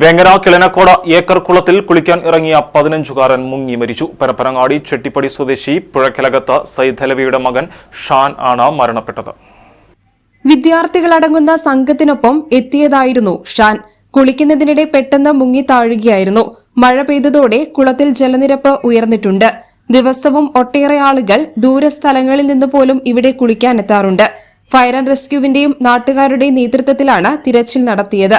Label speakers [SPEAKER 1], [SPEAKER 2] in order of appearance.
[SPEAKER 1] വെങ്ങര കിളനക്കോട ഏക്കർ കുളത്തിൽ കുളിക്കാൻ ഇറങ്ങിയ പതിനഞ്ചുകാരൻ മുങ്ങി മരിച്ചു. പരപ്പനങ്ങാടി ചെട്ടിപ്പടി സ്വദേശി പുഴക്കിലകത്ത് സൈദലവിയുടെ മകൻ ഷാൻ ആണ് മരണപ്പെട്ടത്.
[SPEAKER 2] വിദ്യാർത്ഥികളടങ്ങുന്ന സംഘത്തിനൊപ്പം എത്തിയതായിരുന്നു ഷാൻ. കുളിക്കുന്നതിനിടെ പെട്ടെന്ന് മുങ്ങി താഴുകയായിരുന്നു. മഴ പെയ്തതോടെ കുളത്തിൽ ജലനിരപ്പ് ഉയർന്നിട്ടുണ്ട്. ദിവസവും ഒട്ടേറെ ആളുകൾ ദൂരസ്ഥലങ്ങളിൽ നിന്ന് പോലും ഇവിടെ കുളിക്കാനെത്താറുണ്ട്. ഫയർ ആൻഡ് റെസ്ക്യൂവിന്റെയും നാട്ടുകാരുടെയും നേതൃത്വത്തിലാണ് തിരച്ചിൽ നടത്തിയത്.